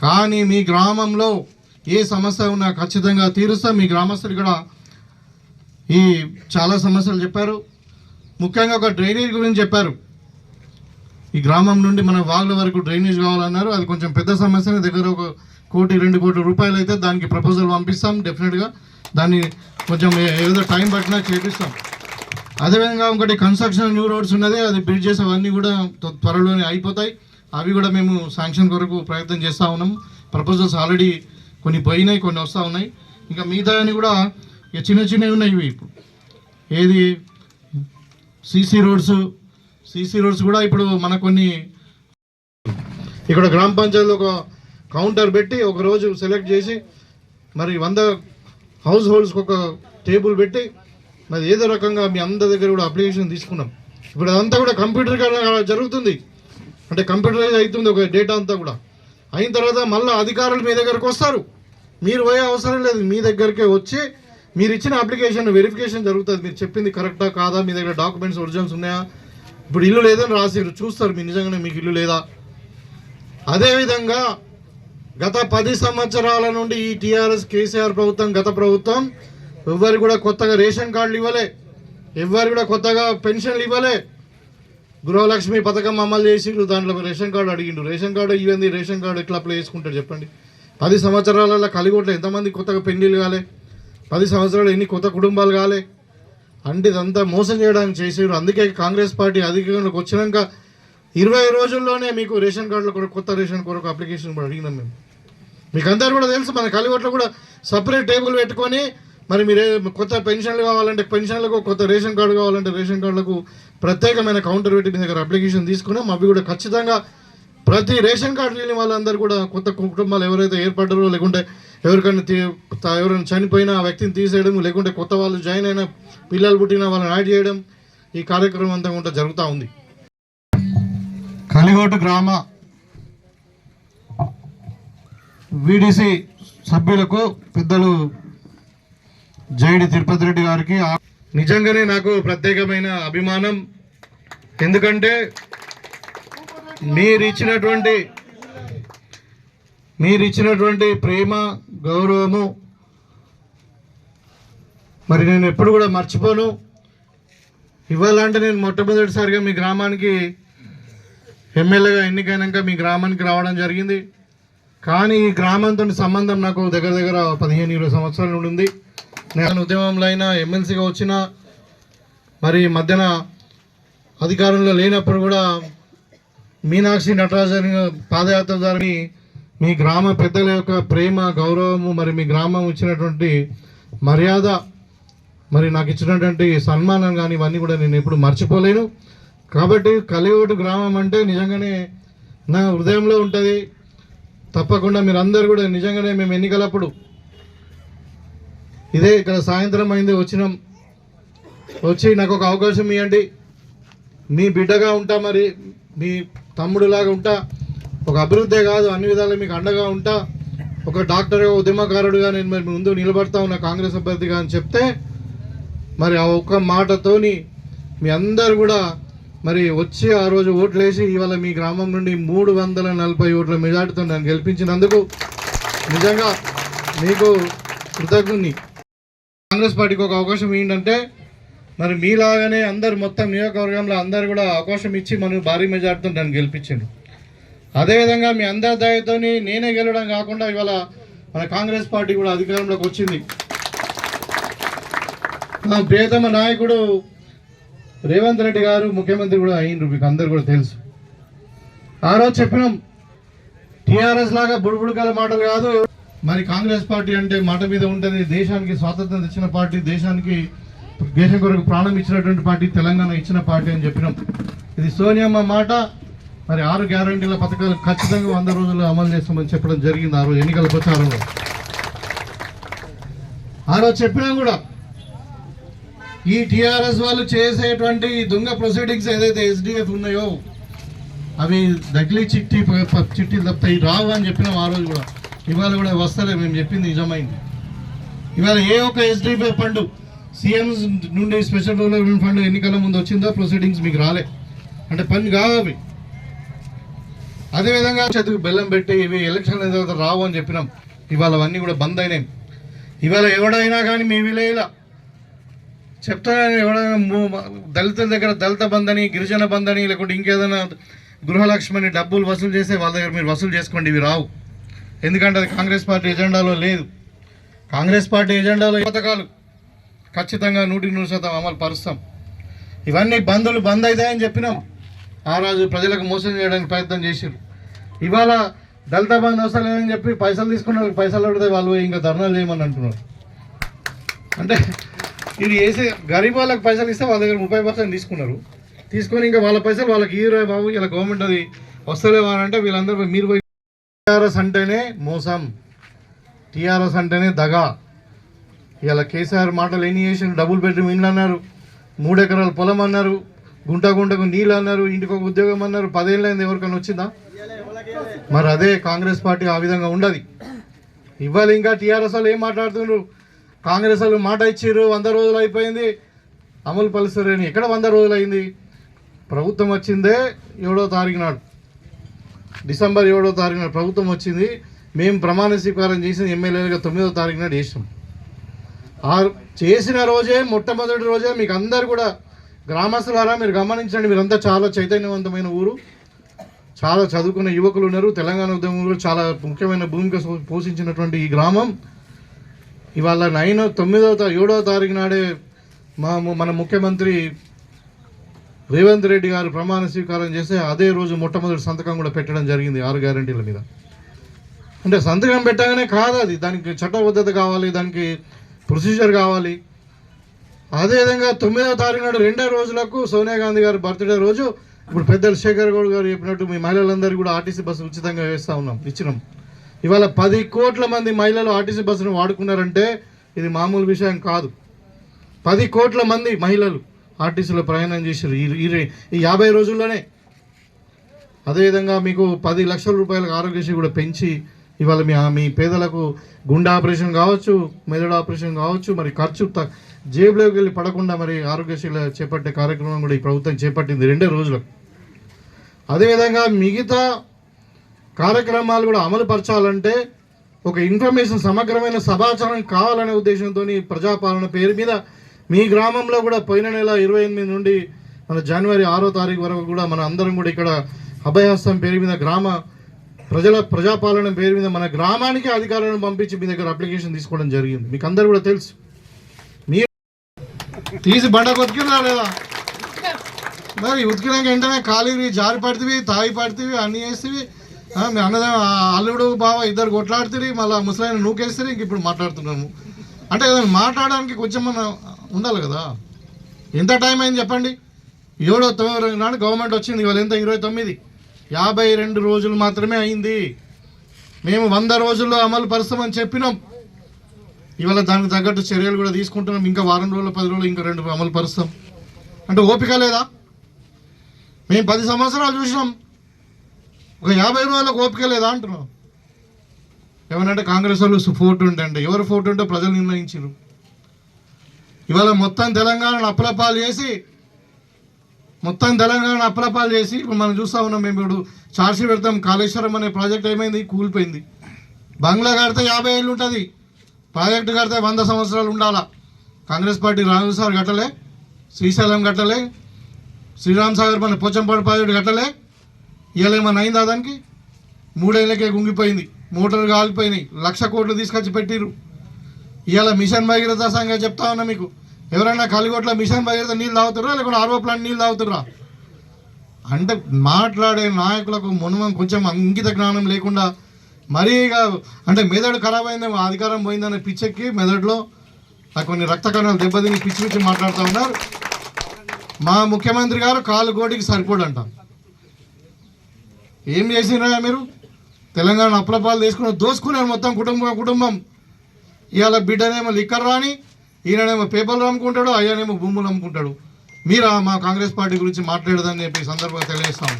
కానీ మీ గ్రామంలో ఏ సమస్య ఉన్నా ఖచ్చితంగా తీరుస్తాం. మీ గ్రామస్తులు కూడా ఈ చాలా సమస్యలు చెప్పారు. ముఖ్యంగా ఒక డ్రైనేజ్ గురించి చెప్పారు. ఈ గ్రామం నుండి మన వాళ్ళ వరకు డ్రైనేజ్ కావాలన్నారు. అది కొంచెం పెద్ద సమస్యనే. దగ్గర ఒక కోటి రెండు కోట్ల రూపాయలు అయితే దానికి ప్రపోజల్ పంపిస్తాం డెఫినెట్గా దాన్ని కొంచెం ఏ- ఏదో టైం పట్టినా చేపిస్తాం. అదేవిధంగా ఇంకోటి కన్స్ట్రక్షన్ న్యూ రోడ్స్ ఉన్నది. అది బిల్డ్ చేసేవన్నీ కూడా త్వరలోనే అయిపోతాయి. అవి కూడా మేము శాంక్షన్ కొరకు ప్రయత్నం చేస్తూ ఉన్నాం. ప్రపోజల్స్ ఆల్రెడీ కొన్ని పోయినాయి కొన్ని వస్తూ ఉన్నాయి. ఇంకా మిగతా అని కూడా ఇక చిన్న చిన్నవి ఉన్నాయి ఇవి ఇప్పుడు. ఏది? సీసీ రోడ్స్ సీసీ రోడ్స్ కూడా ఇప్పుడు మన కొన్ని ఇక్కడ గ్రామ పంచాయతీలో ఒక కౌంటర్ పెట్టి ఒక రోజు సెలెక్ట్ చేసి మరి వంద హౌస్ హోల్డ్స్కి ఒక టేబుల్ పెట్టి మరి ఏదో రకంగా మీ అందరి దగ్గర కూడా అప్లికేషన్ తీసుకున్నాం. ఇప్పుడు అదంతా కూడా కంప్యూటర్ జరుగుతుంది. అంటే కంప్యూటరైజ్ అవుతుంది ఒక డేటా అంతా కూడా. అయిన తర్వాత మళ్ళీ అధికారులు మీ దగ్గరకు వస్తారు. మీరు పోయే అవసరం లేదు. మీ దగ్గరికే వచ్చి మీరు ఇచ్చిన అప్లికేషన్ వెరిఫికేషన్ జరుగుతుంది. మీరు చెప్పింది కరెక్టా కాదా? మీ దగ్గర డాక్యుమెంట్స్ ఒరిజినల్స్ ఉన్నాయా? ఇప్పుడు ఇల్లు లేదని రాసిరు చూస్తారు మీరు నిజంగానే మీకు ఇల్లు లేదా? అదేవిధంగా గత పది సంవత్సరాల నుండి ఈ టీఆర్ఎస్ కేసీఆర్ ప్రభుత్వం గత ప్రభుత్వం ఎవ్వరు కూడా కొత్తగా రేషన్ కార్డులు ఇవ్వలే. ఎవ్వరు కూడా కొత్తగా పెన్షన్లు ఇవ్వలే. గృహలక్ష్మి పథకం అమలు చేసిండ్రు దాంట్లో రేషన్ కార్డు అడిగిండు. రేషన్ కార్డు ఇవ్వండి రేషన్ కార్డు ఎట్లా అప్లై చేసుకుంటారు చెప్పండి. పది సంవత్సరాలలో కలిగొట్ల ఎంతమంది కొత్తగా పెళ్ళిళ్ళు కాలే? పది సంవత్సరాలు ఎన్ని కొత్త కుటుంబాలు కాలే? అంటే ఇదంతా మోసం చేయడానికి చేసారు అందుకే కాంగ్రెస్ పార్టీ అధికారంలోకి వచ్చినాక ఇరవై రోజుల్లోనే మీకు రేషన్ కార్డులో కూడా కొత్త రేషన్ కొరకు అప్లికేషన్ కూడా అడిగినాం మేము. మీకు అందరు కూడా తెలుసు మన కలిగొట్లో కూడా సపరేట్ టేబుల్ పెట్టుకొని మరి మీరు కొత్త పెన్షన్లు కావాలంటే పెన్షన్లకు కొత్త రేషన్ కార్డు కావాలంటే రేషన్ కార్డులకు ప్రత్యేకమైన కౌంటర్ పెట్టి మీ దగ్గర అప్లికేషన్ తీసుకున్నాం. అవి కూడా ఖచ్చితంగా ప్రతి రేషన్ కార్డు లేని వాళ్ళందరూ కూడా కొత్త కుటుంబాలు ఎవరైతే ఏర్పడ్డారో లేకుంటే ఎవరికైనా తీ- ఎవరైనా చనిపోయిన ఆ వ్యక్తిని తీసేయడం లేకుంటే కొత్త వాళ్ళు జాయిన్ అయిన పిల్లలు పుట్టిన వాళ్ళని యాడ్ చేయడం ఈ కార్యక్రమం అంతా కూడా జరుగుతూ ఉంది. కలిగోటు గ్రామ వీడిసి సభ్యులకు పెద్దలు జైడి తిరుపతి రెడ్డి గారికి నిజంగానే నాకు ప్రత్యేకమైన అభిమానం. ఎందుకంటే మీరు ఇచ్చినటువంటి మీరు ఇచ్చినటువంటి ప్రేమ గౌరవము మరి నేను ఎప్పుడు కూడా మర్చిపోను. ఇవ్వాలంటే నేను మొట్టమొదటిసారిగా మీ గ్రామానికి ఎమ్మెల్యేగా ఎన్నికైనాక మీ గ్రామానికి రావడం జరిగింది. కానీ ఈ గ్రామంతో సంబంధం నాకు దగ్గర దగ్గర పదిహేను ఇరవై సంవత్సరాల నుండి ఉంది నేను ఉద్యమంలో అయినా ఎమ్మెల్సీగా వచ్చిన మరి మధ్యన అధికారంలో లేనప్పుడు కూడా మీనాక్షి నటరాజన్ పాదయాత్ర ద్వారా మీ- గ్రామ పెద్దల యొక్క ప్రేమ గౌరవము మరి మీ గ్రామం ఇచ్చినటువంటి మర్యాద మరి నాకు ఇచ్చినటువంటి సన్మానం కానీ ఇవన్నీ కూడా నేను ఎప్పుడు మర్చిపోలేను. కాబట్టి కలిగోటు గ్రామం అంటే నిజంగానే నా హృదయంలో ఉంటుంది. తప్పకుండా మీరు అందరు కూడా నిజంగానే మేము ఎన్నికలప్పుడు ఇదే ఇక్కడ సాయంత్రం అయింది వచ్చినాం. వచ్చి నాకు ఒక అవకాశం ఇవ్వండి మీ బిడ్డగా ఉంటా మరి మీ తమ్ముడులాగా ఉంటా. ఒక అభివృద్ధే కాదు అన్ని విధాలు మీకు అండగా ఉంటా. ఒక డాక్టర్గా ఉద్యమకారుడుగా నేను మరి ముందు నిలబడతా ఉన్న కాంగ్రెస్ అభ్యర్థిగా అని చెప్తే మరి ఆ ఒక్క మాటతోని మీ అందరు కూడా మరి వచ్చి ఆ రోజు ఓట్లు వేసి ఇవాళ మీ గ్రామం నుండి మూడు వందల నలభై ఓట్ల మెజార్టీతో నన్ను గెలిపించినందుకు నిజంగా మీకు కృతజ్ఞుని కాంగ్రెస్ పార్టీకి ఒక అవకాశం ఏంటంటే మరి మీలాగానే అందరు మొత్తం నియోజకవర్గంలో అందరు కూడా అవకాశం ఇచ్చి మనం భారీ మెజార్టీతో నన్ను గెలిపించిండు అదేవిధంగా మీ అందరి దయతోని నేనే గెలవడం కాకుండా ఇవాళ మన కాంగ్రెస్ పార్టీ కూడా అధికారంలోకి వచ్చింది. మా ప్రియతమ నాయకుడు రేవంత్ రెడ్డి గారు ముఖ్యమంత్రి కూడా అయ్యిండ్రు మీకు అందరు కూడా తెలుసు. ఆ రోజు చెప్పినాం టీఆర్ఎస్ లాగా బుడుబుడుకల మాటలు కాదు. మరి కాంగ్రెస్ పార్టీ అంటే మాట మీద ఉంటుంది దేశానికి స్వాతంత్రం ఇచ్చిన పార్టీ దేశానికి దేశం కొరకు ప్రాణం ఇచ్చినటువంటి పార్టీ తెలంగాణ ఇచ్చిన పార్టీ అని చెప్పినాం. ఇది సోనియమ్మ మాట. మరి ఆరు గ్యారంటీల పథకాలు ఖచ్చితంగా వంద రోజుల్లో అమలు చేస్తామని చెప్పడం జరిగింది ఆ రోజు ఎన్నికల ప్రచారంలో. ఆ రోజు చెప్పినా కూడా ఈ టిఆర్ఎస్ వాళ్ళు చేసేటువంటి దొంగ ప్రొసీడింగ్స్ ఏదైతే ఎస్డిఎఫ్ ఉన్నాయో అవి నకిలీ చిట్టి చిట్టి ప- చిట్టీలు రావు అని చెప్పినాం ఆ రోజు కూడా. ఇవాళ కూడా వస్తలే మేము చెప్పింది నిజమైంది. ఇవాళ ఏ ఒక్క ఎస్డిఎఫ్ ఫండ్ సీఎం నుండి స్పెషల్ డెవలప్మెంట్ ఫండ్ ఎన్నికల ముందు వచ్చిందో ప్రొసీడింగ్స్ మీకు రాలే. అంటే పని కావాలి అవి. అదేవిధంగా చేతికి బెల్లం పెట్టి ఇవి ఎలక్షన్ తర్వాత రావు అని చెప్పినాం. ఇవాళ అవన్నీ కూడా బంద్ అయినాయి. ఇవాళ ఎవడైనా కానీ మీ విలేలా. చెప్తాను ఎవడైనా దళితుల దగ్గర దళిత బందని గిరిజన బందని లేకుంటే ఇంకేదైనా గృహలక్ష్మిని డబ్బులు వసూలు చేస్తే వాళ్ళ దగ్గర మీరు వసూలు చేసుకోండి ఇవి రావు. ఎందుకంటే అది కాంగ్రెస్ పార్టీ ఎజెండాలో లేదు. కాంగ్రెస్ పార్టీ ఎజెండాలో ఈ పథకాలు ఖచ్చితంగా నూటికి నూరు శాతం అమలు పరుస్తాం. ఇవన్నీ బంధులు బంద్ అవుతాయని చెప్పినాం. ఆ రోజు ప్రజలకు మోసం చేయడానికి ప్రయత్నం చేశారు ఇవాళ దళిత బంధు వస్తలేదని చెప్పి పైసలు తీసుకున్న వాళ్ళకి పైసలు అడిగితే వాళ్ళు ఇంకా ధర్నాలు చేయమని అంటున్నారు. అంటే ఇది వేసే గరీబ్ వాళ్ళకి పైసలు ఇస్తే వాళ్ళ దగ్గర ముప్పై పర్సెంట్ తీసుకున్నారు. తీసుకొని ఇంకా వాళ్ళ పైసలు వాళ్ళకి ఈ బాబు ఇలా గవర్నమెంట్ అది వస్తలేవా అని అంటే వీళ్ళందరూ మీరు పోయి టీఆర్ఎస్ అంటేనే మోసం టీఆర్ఎస్ అంటేనే దగా. ఇలా కేసీఆర్ మాటలు ఎన్ని చేసిన డబుల్ బెడ్రూమ్ ఇండ్లు అన్నారు మూడు ఎకరాల పొలం అన్నారు గుంట గుంటకు నీళ్ళు అన్నారు ఇంటికి ఒక ఉద్యోగం అన్నారు. పదేళ్ళైంది ఎవరికైనా వచ్చిందా? మరి అదే కాంగ్రెస్ పార్టీ ఆ విధంగా ఉండదు. ఇవ్వాలి ఇంకా టీఆర్ఎస్ వాళ్ళు ఏం మాట్లాడుతున్నారు కాంగ్రెస్ వాళ్ళు మాట ఇచ్చారు వంద రోజులు అయిపోయింది. అమలు పలుస్తారని ఎక్కడ వంద రోజులు అయింది? ప్రభుత్వం వచ్చిందే ఏడో తారీఖు నాడు. డిసెంబర్ ఏడో తారీఖు ప్రభుత్వం వచ్చింది. మేము ప్రమాణ స్వీకారం చేసిన ఎమ్మెల్యేలుగా తొమ్మిదో తారీఖు నాడు చేసాం ఆ చేసిన రోజే మొట్టమొదటి రోజే మీకు అందరు కూడా గ్రామస్తులారా మీరు గమనించండి. మీరంతా చాలా చైతన్యవంతమైన ఊరు. చాలా చదువుకున్న యువకులు ఉన్నారు. తెలంగాణ ఉద్యమంలో చాలా ముఖ్యమైన భూమిక పోషించినటువంటి ఈ గ్రామం. ఇవాళ నైన్ తొమ్మిదవ ఏడవ తారీఖు నాడే మా మన ముఖ్యమంత్రి రేవంత్ రెడ్డి గారు ప్రమాణ స్వీకారం చేస్తే అదే రోజు మొట్టమొదటి సంతకం కూడా పెట్టడం జరిగింది ఆరు గ్యారంటీల మీద. అంటే సంతకం పెట్టగానే కాదు అది. దానికి చట్టబద్ధత కావాలి దానికి ప్రొసీజర్ కావాలి. అదేవిధంగా తొమ్మిదవ తారీఖు నాడు రెండో రోజులకు సోనియా గాంధీ గారి బర్త్డే రోజు ఇప్పుడు పెద్దలు శేఖర్ గౌడ్ గారు చెప్పినట్టు మీ మహిళలందరూ కూడా ఆర్టీసీ బస్సు ఉచితంగా వేస్తూ ఉన్నాం ఇచ్చినాం. ఇవాళ పది కోట్ల మంది మహిళలు ఆర్టీసీ బస్సును వాడుకున్నారంటే ఇది మామూలు విషయం కాదు. పది కోట్ల మంది మహిళలు ఆర్టీసీలో ప్రయాణం చేశారు. ఈ ఈ ఈ యాభై రోజుల్లోనే అదేవిధంగా మీకు పది లక్షల రూపాయలకు ఆరోగ్యశ్రీ కూడా పెంచి ఇవాళ మీ మీ పేదలకు గుండె ఆపరేషన్ కావచ్చు మెదడు ఆపరేషన్ కావచ్చు మరి ఖర్చు త- జేబులోకి వెళ్ళి పడకుండా మరి ఆరోగ్యశ్రీలో చేపట్టే కార్యక్రమం కూడా ఈ ప్రభుత్వం చేపట్టింది రెండే రోజులకు అదేవిధంగా మిగతా కార్యక్రమాలు కూడా అమలు పరచాలంటే ఒక ఇన్ఫర్మేషన్ సమగ్రమైన సమాచారం కావాలనే ఉద్దేశంతో ప్రజాపాలన పేరు మీద మీ గ్రామంలో కూడా పోయిన నెల ఇరవై ఎనిమిది నుండి మన జనవరి ఆరో తారీఖు వరకు కూడా మన అందరం కూడా ఇక్కడ అభయహస్తం పేరు మీద గ్రామ ప్రజల ప్రజాపాలన పేరు మీద మన గ్రామానికి అధికారులను పంపించి మీ దగ్గర అప్లికేషన్ తీసుకోవడం జరిగింది. మీకు అందరు కూడా తెలుసు. మీ తీసి బండ కొతికినా లేదా? మరి ఉతికినాక వెంటనే ఖాళీ జారి పడుతుంది తాగి పడుతుంది అన్నీ చేస్తుంది మీ అన్నదా అల్లుడు బావ ఇద్దరు కొట్లాడుతుంది మళ్ళీ ముసలాయన నూకేస్తుంది ఇంక ఇప్పుడు మాట్లాడుతున్నాము. అంటే మాట్లాడడానికి కొంచెం మన ఉండాలి కదా. ఎంత టైం అయింది చెప్పండి? ఏడో తొమ్మిది నాడు గవర్నమెంట్ వచ్చింది ఇవాళ ఎంత? ఇరవై తొమ్మిది. యాభై రెండు రోజులు మాత్రమే అయింది. మేము వంద రోజుల్లో అమలు పరుస్తామని చెప్పినాం. ఇవాళ దానికి తగ్గట్టు చర్యలు కూడా తీసుకుంటున్నాం. ఇంకా వారం రోజులు పది రోజులు ఇంకా రెండు అమలు పరుస్తాం. అంటే ఓపిక లేదా? మేము పది సంవత్సరాలు చూసినాం. ఒక యాభై రోజులకు ఓపిక లేదా అంటున్నాం. ఏమనంటే కాంగ్రెస్ వాళ్ళు సు- ఫోటో ఉండండి. ఎవరు ఫోటో ఉంటే ప్రజలు నిర్ణయించారు ఇవాళ మొత్తం తెలంగాణను అప్పలపాలు చేసి మొత్తం తెలంగాణ అప్పలపాలు చేసి ఇప్పుడు మనం చూస్తా ఉన్నాం మేము ఇప్పుడు చార్జీ పెడతాం కాళేశ్వరం అనే ప్రాజెక్ట్ ఏమైంది? కూలిపోయింది. బంగ్లా కడితే యాభై ఏళ్ళు ఉంటుంది. ప్రాజెక్టు కడితే వంద సంవత్సరాలు ఉండాలా? కాంగ్రెస్ పార్టీ రాజు సార్ కట్టలే శ్రీశైలం కట్టలే శ్రీరామ్ సాగర్ మన పోచంపాడు ప్రాజెక్టు కట్టలే. ఇవాళేమన్నా అయిందా దానికి? మూడేళ్ళకే గుంగిపోయింది. మోటార్లు కాలిపోయినాయి. లక్ష కోట్లు తీసుకొచ్చి పెట్టిరు ఇవాళ మిషన్ భగీరథ సంఘం చెప్తా ఉన్నా మీకు. ఎవరైనా కలిగొట్ల మిషన్ భగీరథ నీళ్ళు తాగుతుర్రా? లేకుంటే ఆర్వో ప్లాంట్ నీళ్ళు తాగుతుర్రా? అంటే మాట్లాడే నాయకులకు మునుమం కొంచెం అంకిత జ్ఞానం లేకుండా మరీ ఇక అంటే మెదడు ఖరాబ్ అయిందేమో అధికారం పోయిందనే పిచ్చెక్కి మెదడులో కొన్ని రక్త కణాలు దెబ్బతిని పిచ్చి పిచ్చి మాట్లాడుతూ ఉన్నారు. మా ముఖ్యమంత్రి గారు కాలు కోటికి సరిపోడంట. ఏం చేసినా మీరు? తెలంగాణ అప్లపాలు తీసుకుని దోసుకున్నారు మొత్తం కుటుంబం కుటుంబం. ఇవాళ బిడ్డనేమో లిక్కర్ రాని ఈయననేమో పేపర్లు అమ్ముకుంటాడు అయ్యనేమో భూములు అమ్ముకుంటాడు. మీరా మా కాంగ్రెస్ పార్టీ గురించి మాట్లాడదని చెప్పి సందర్భంగా తెలియజేస్తాము